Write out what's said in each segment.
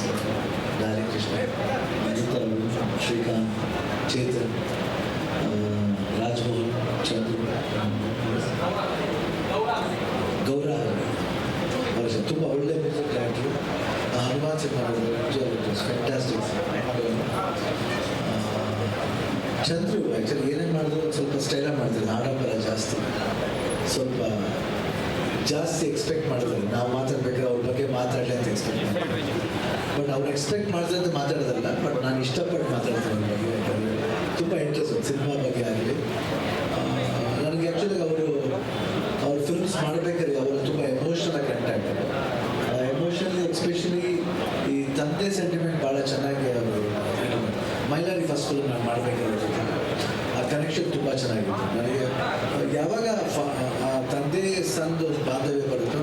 Direct Krishna Srikanth Chetan Rajmohan Chandra Gaura ಅವರ ತುಂಬ ಒಳ್ಳೆ music director Hanuman Singh fantastic Chandru actually ಏನೇ ಮಾಡಿದ್ರು ಸ್ವಲ್ಪ ಸ್ಟೈಲಾಗಿ ಮಾಡ್ತಿದ್ರು ಹಾಡಂಬರ ಜಾಸ್ತಿ ಸ್ವಲ್ಪ ಜಾಸ್ತಿ ಎಕ್ಸ್ಪೆಕ್ಟ್ ಮಾಡಿದ್ರು ನಾವು ಮಾತಾಡ್ಬೇಕಾದ್ರೆ ಅವ್ರ ಬಗ್ಗೆ ಮಾತಾಡಲಿ ಅವ್ರು ಎಕ್ಸ್ಪೆಕ್ಟ್ ಮಾಡಿದ್ರೆ ಮಾತಾಡೋದಲ್ಲ ಬಟ್ ನಾನು ಇಷ್ಟಪಟ್ಟು ಮಾತಾಡ್ತೀನಿ ಬಗ್ಗೆ, ಯಾಕಂದರೆ ತುಂಬ ಇಂಟ್ರೆಸ್ಟ್ ಸಿನಿಮಾ ಬಗ್ಗೆ ಆಗಲಿ. ನನಗೆ ಆ್ಯಕ್ಚುಲಿ ಅವರು, ಅವ್ರ ಫಿಲ್ಮ್ಸ್ ಮಾಡಬೇಕಾದ್ರೆ ಅವರು ತುಂಬ ಎಮೋಷನಲ್ ಆಗಿ ಕನೆಕ್ಟ್ ಆಗ್ತಾರೆ. ಆ ಎಮೋಷನಲಿ ಎಸ್ಪೆಷಲಿ ಈ ತಂದೆ ಸೆಂಟಿಮೆಂಟ್ ಭಾಳ ಚೆನ್ನಾಗಿ ಅವರು ಮೈಲಾರಿ ಫಸ್ಟ್ ಫಿಲ್ಮ್ ನಾನು ಮಾಡಬೇಕಾದ್ರೆ ಆ ಕನೆಕ್ಷನ್ ತುಂಬ ಚೆನ್ನಾಗಿತ್ತು. ನನಗೆ ಯಾವಾಗ ಆ ತಂದೆ, ಸಂದು ಬಾಂಧವ್ಯ ಬರುತ್ತೋ,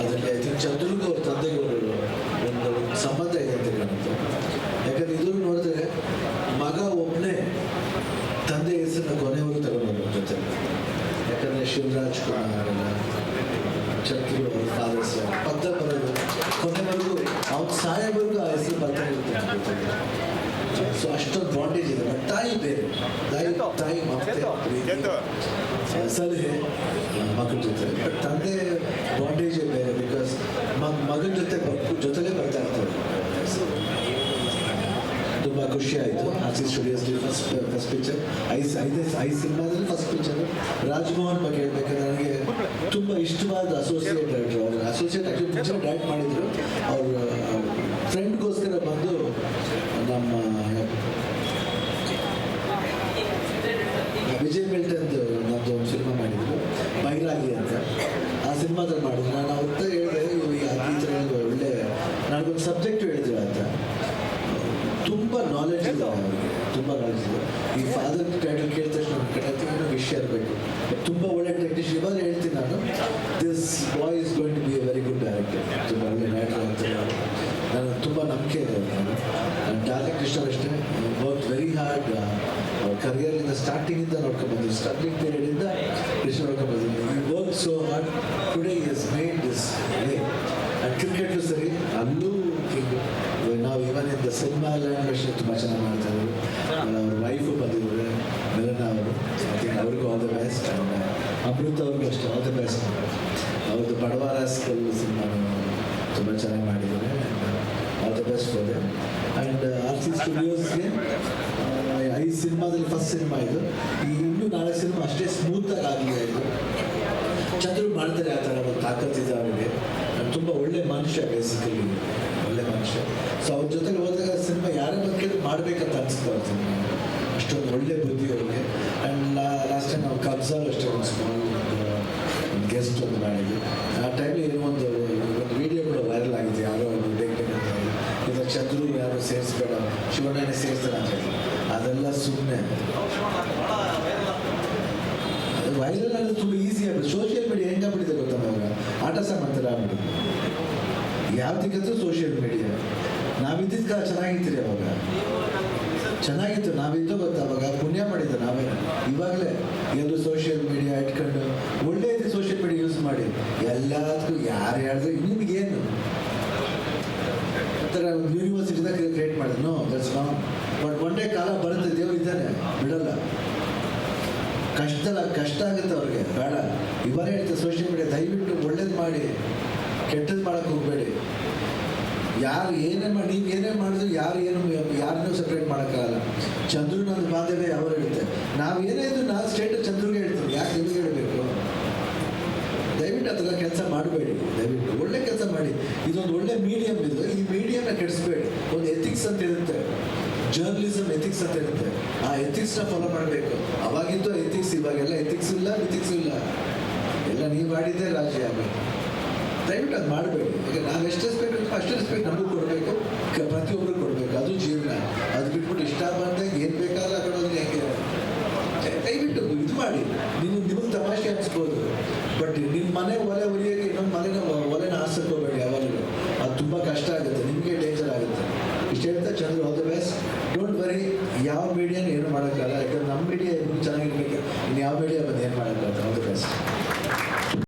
ಅದರಲ್ಲಿ ಐ ಥಿಂಕ್ ಚಂದ್ರಿಗೂ ಅವ್ರ ತಂದೆಗೆ ಒಂದು ಒಂದು ಸಂಬಂಧ ಇದೆ ಅಂತ ಕಾಣುತ್ತೆ ಯಾಕಂದ್ರೆ ಇದು ನೋಡಿದ್ರೆ ಮಗ ಒಬ್ಬನೇ ತಂದೆ ಹೆಸರನ್ನ ಕೊನೆವರೆಗೂ ಜೊತೆ ಯಾಕಂದರೆ ಶಿವರಾಜ್ ಕುಮಾರ್ ಚಕ್ರು ಅವ್ರ ಫಾದರ್ಸ್ ಪದ್ದ ಬರೋದು. ಕೊನೆವರೆಗೂ ಅವ್ನು ಸಾಯೋವರೆಗೂ ಆ ಹೆಸರು ಬರ್ತಾ ಇರುತ್ತೆ ಸೊ ಅಷ್ಟೊಂದು ಬಾಂಡೇಜ್ ಇದೆ. ಬಟ್ ತಾಯಿ ಬೇರೆ. ತಾಯಿ ತಾಯಿ ಮಮತೆ ಪ್ರೀತಿ, ಸಲಹೆ ಮಕ್ಕಳ ಜೊತೆ. ಬಟ್ ತಂದೆ ಬಾಂಡೇಜೇ ಬೇರೆ ಬಿಕಾಸ್ ಮಗನ ಜೊತೆ ಜೊತೆಲೇ ಬರ್ತಾ ಇರ್ತಾರೆ. ತುಂಬ ಖುಷಿ ಆಯಿತು. ಆರ್ ಸಿ ಸ್ಟುಡಿಯೋಸ್ಲಿ ಫಸ್ಟ್ ಪಿಕ್ಚರ್ ಐಸ್ ಐದೇ, ಐ ಸಿನಿಮಾದಲ್ಲಿ ಫಸ್ಟ್ ಪಿಕ್ಚರ್ ರಾಜ್ಮೋಹನ್ ಬಗ್ಗೆ ಹೇಳ್ಬೇಕಾದ್ರೆ ನನಗೆ ತುಂಬಾ ಇಷ್ಟವಾದ ಅಸೋಸಿಯೇಟ್ ಡೈರೆಕ್ಟರ್ ಅವರು. ಅಸೋಸಿಯೇಟ್ ಆ್ಯಕ್ಚುಲಿ ಪಿಕ್ಚರ್ ಡೈರೆಕ್ಟ್ ಮಾಡಿದ್ರು. ಅವ್ರ ಫ್ರೆಂಡ್ಗೋಸ್ಕರ ಬಂದು ನಮ್ಮ ವಿಜಯ್ ಮಿಲ್ಟನ್ದು ನಮ್ಮದು ಒಂದು ಸಿನಿಮಾ ಮಾಡಿದ್ರು. ಬೈರಾಗಿ ಅಂತ. ಆ ಸಿನಿಮಾದಲ್ಲಿ ಮಾಡಿದ್ರು. ನಾನು ಅವ್ರ ಹೇಳಿದೆ, ಇವ್ರು ಒಳ್ಳೆ, ನನಗೊಂದು ಸಬ್ಜೆಕ್ಟ್ ಹೇಳಿದ್ರು ಅಂತ. ತುಂಬ ನಾಲೆಜ್ ಇದೆ ಅವ್ರಿಗೆ. ತುಂಬ ನಾಲೆಜ್ ಇದೆ ಈ ಫಾದರ್ ಟೈಟಲ್ ಕೇಳಿದ ತಕ್ಷಣ ನನ್ನ ಏನೋ ಇರಬೇಕು ತುಂಬ ಒಳ್ಳೆ ಟೆಕ್ನಿಷಿಯನ್ ಇವಾಗ ಹೇಳ್ತೀನಿ ನಾನು this boy is going to be a very good director ತುಂಬ ಒಳ್ಳೆ ಡೈರೆಕ್ಟರ್ ಅಂತ ನಾನು ತುಂಬ ನಂಬಿಕೆ ಇದೆ ನಾನು ನನ್ನ ಡಾರ್ಲಿಂಗ್ ಇಷ್ಟ ಅಷ್ಟೇ. ವರ್ಕ್ ವೆರಿ ಹಾರ್ಡ್ ಕರಿಯರಿಂದ ಸ್ಟಾರ್ಟಿಂಗಿಂದ ನೋಡ್ಕೊಂಡ್ಬಂದು ಸ್ಟಾರ್ಟಿಂಗ್ ಪೀರಿಯಡಿಂದ ಕೃಷ್ಣ ನೋಡ್ಕೊಂಡ್ಬಂದಿದ್ದೀನಿ ಈ work so hard today is made this way and cricket ಸರಿ, ಅಲ್ಲೂ ನಾವು even in the cinema language ತುಂಬ ಚೆನ್ನಾಗಿ ಮಾಡ್ತಾ ಇದ್ರು ಅವ್ರ ವೈಫು ಬಂದಿದ್ದಾರೆ. ಮಿಲನ ಅವರು ಅವ್ರಿಗೂ ಆಲ್ ದ ಬೆಸ್ಟ್ ಆ್ಯಂಡ್ ಅವ್ರಿಗೂ ಅಷ್ಟೇ ಆಲ್ ದ ಬೆಸ್ಟ್ ಅವ್ರದ್ದು ಬಡವಾರ ಸ್ಕಲ್ ಸಿನಿಮಾ ತುಂಬ ಚೆನ್ನಾಗಿ ಮಾಡಿದ್ದಾರೆ. All the best them and R C ಸ್ಟುಡಿಯೋಸ್ಗೆ ಐದು ಸಿನಿಮಾದಲ್ಲಿ ಫಸ್ಟ್ ಸಿನಿಮಾ ಇದು. ಈ ಇನ್ನೂ ನಾಳೆ ಸಿನಿಮಾ ಅಷ್ಟೇ ಸ್ಮೂತಾಗಿ ಆಗಿದೆ ಇದು. ಚಂದ್ರು ಮಾಡ್ತಾರೆ ಆ ಥರ ಒಂದು ತಾಕತ್ತಿದೆ ಅವರಿಗೆ. ತುಂಬ ಒಳ್ಳೆ ಮನುಷ್ಯ ಬೇಸಿಕಲಿ ಒಳ್ಳೆ ಮನುಷ್ಯ. ಸೊ ಅವ್ರ ಜೊತೆಗೆ ಹೋದಾಗ ಸಿನಿಮಾ ಯಾರೇ ಬಗ್ಗೆ ಮಾಡಬೇಕಂತ ಅವ್ರ ಸಿನಿಮಾ ಅಷ್ಟೊಂದು ಒಳ್ಳೆ ಬುದ್ಧಿ ಅವ್ರಿಗೆ. ಆ್ಯಂಡ್ ಲಾಸ್ಟ್ ಟೈಮ್ ನಾವು ಕಬ್ಜಾಲ್ ಅಷ್ಟೇ ಒಂದು ಸ್ಮಾಲ್ ಒಂದು ಗೆಸ್ಟ್ ಒಂದು ಮಾಡಿದ್ವಿ ಆ ಟೈಮಲ್ಲಿ ಏನೋ ಒಂದು ಒಂದು ವಿಡಿಯೋ ಕೂಡ ವೈರಲ್ ಆಗಿದೆ ಯಾರೋ ಒಂದು ಬೇಕೇ ಇದು. ಚಂದ್ರು ಯಾರು ಸೇರಿಸ್ಬೇಡ, ಶಿವಣ್ಣನೇ ಸೇರಿಸ್ತಾರೆ ಅಂತ ಹೇಳಿ ಅದೆಲ್ಲ ಸುಮ್ಮನೆ ವೈರಲ್ ಆಗೋದು ತುಂಬ ಈಸಿ ಆಗುತ್ತೆ. ಸೋಷಿಯಲ್ ಮೀಡಿಯಾ ಹೆಂಗಾಗ್ಬಿಟ್ಟಿದೆ ಗೊತ್ತಾ ಅವಾಗ ಆಟ ಸಾಮರ್ಥ್ಯ ಆಗ್ಬಿಟ್ಟು ಯಾವ್ದಕ್ಕಂತೂ ಸೋಷಿಯಲ್ ಮೀಡಿಯಾ ನಾವಿದ್ದಿದ್ದ ಕಾಲ ಚೆನ್ನಾಗಿತ್ತೀರಿ ಅವಾಗ. ಚೆನ್ನಾಗಿತ್ತು. ನಾವಿದ್ದು ಗೊತ್ತಾ? ಅವಾಗ ಪುಣ್ಯ ಮಾಡಿದ್ದು ನಾವೇ. ಇವಾಗಲೇ ಎಲ್ಲರೂ ಸೋಷಿಯಲ್ ಮೀಡಿಯಾ ಇಟ್ಕೊಂಡು ಒಳ್ಳೆ ಇದೆ ಸೋಷಿಯಲ್ ಮೀಡಿಯಾ ಯೂಸ್ ಮಾಡಿ. ಎಲ್ಲದಕ್ಕೂ ಯಾರು ಹೇಳಿದ್ರು ನಿಮಗೇನು? ಥರ ಒಂದು ಯೂನಿವರ್ಸಿಟಿದಾಗ ಕ್ರಿಯೇಟ್ ಮಾಡಿದ್ರು. ನೋ ದಟ್ಸ್ ನಾಟ್ ಬಟ್ ಒಂದೇ ಕಾಲ ಬರುತ್ತೆ, ದೇವ್ರು ಇದ್ದಾನೆ. ಬಿಡಲ್ಲ. ಕಷ್ಟ ಕಷ್ಟ ಆಗುತ್ತೆ ಅವ್ರಿಗೆ. ಬೇಡ. ಇವರೇ ಹೇಳ್ತಾರೆ ಸೋಷಿಯಲ್ ಮೀಡಿಯಾ ದಯವಿಟ್ಟು ಒಳ್ಳೇದು ಮಾಡಿ. ಕೆಟ್ಟದ್ದು ಮಾಡೋಕ್ಕೆ ಯಾರು ಏನೇ ಮಾಡಿ ನೀವು ಏನೇ ಮಾಡಿದ್ರು ಯಾರು ಏನು ಯಾರನ್ನೂ ಸಪ್ರೇಟ್ ಮಾಡೋಕ್ಕಾಗಲ್ಲ. ಚಂದ್ರನ ನನ್ನ ಬಾಂಧವ್ಯ ಯಾವ ಹೇಳುತ್ತೆ ನಾವು ಏನೇ ಇದ್ರು ನಾವು ಸ್ಟೇಟ್ ಚಂದ್ರಗೆ ಹೇಳ್ತೀವಿ. ಯಾಕೆ ನಿಮಗೆ ಹೇಳಬೇಕು? ದಯವಿಟ್ಟು ಅದೆಲ್ಲ ಕೆಲಸ ಮಾಡಬೇಡಿ. ದಯವಿಟ್ಟು ಒಳ್ಳೆ ಕೆಲಸ ಮಾಡಿ. ಇದೊಂದು ಒಳ್ಳೆ ಮೀಡಿಯಂ ಇದು. ಈ ಮೀಡಿಯಂನ ಕೆಡಿಸ್ಬೇಡಿ. ಒಂದು ಎಥಿಕ್ಸ್ ಅಂತ ಇರುತ್ತೆ. ಜರ್ನಲಿಸಮ್ ಎಥಿಕ್ಸ್ ಅಂತ ಇರುತ್ತೆ. ಆ ಎಥಿಕ್ಸ್ನ ಫಾಲೋ ಮಾಡಬೇಕು. ಅವಾಗಿದ್ದು ಎಥಿಕ್ಸ್ ಇವಾಗೆಲ್ಲ ಎಥಿಕ್ಸ್ ಇಲ್ಲ ಎಥಿಕ್ಸ್ ಇಲ್ಲ. ಎಲ್ಲ ನೀವು ಮಾಡಿದ್ದೆ ರಾಜ್ಯ ಆಗಬೇಕು. ದಯವಿಟ್ಟು ಅದು ಮಾಡಬೇಡಿ. ಈಗ ನಾವು ಎಷ್ಟು ರೆಸ್ಪೆಕ್ಟ್ ಇರ್ತೀವೋ ಅಷ್ಟು ರೆಸ್ಪೆಕ್ಟ್ ನಮಗೂ ಕೊಡಬೇಕು ಪ್ರತಿಯೊಬ್ಬರು ಕೊಡಬೇಕು. ಅದು ಜೀವನ. ಅದು ಬಿಟ್ಬಿಟ್ಟು ಇಷ್ಟ ಬಂದಾಗ ಏನು ಬೇಕಾದ್ರೆ ಆ ಕಡೆ ಯಾಕೆ? ದಯವಿಟ್ಟು ಇದು ಮಾಡಿ. ನಿಮ್ಮ ನಿಮಗೆ ತಮಾಷೆ ಅನಿಸ್ಬೋದು. ಬಟ್ ನಿಮ್ಮ ಮನೆ ಒಲೆ ಒಲಿಯೋಕೆ ಇನ್ನೊಂದು ಮನೆನ ಒಲೆನ ಹಾಸಕ್ಕೆ ಹೋಗಬೇಡಿ ಯಾವಾಗಲೂ. ಅದು ತುಂಬ ಕಷ್ಟ ಆಗುತ್ತೆ.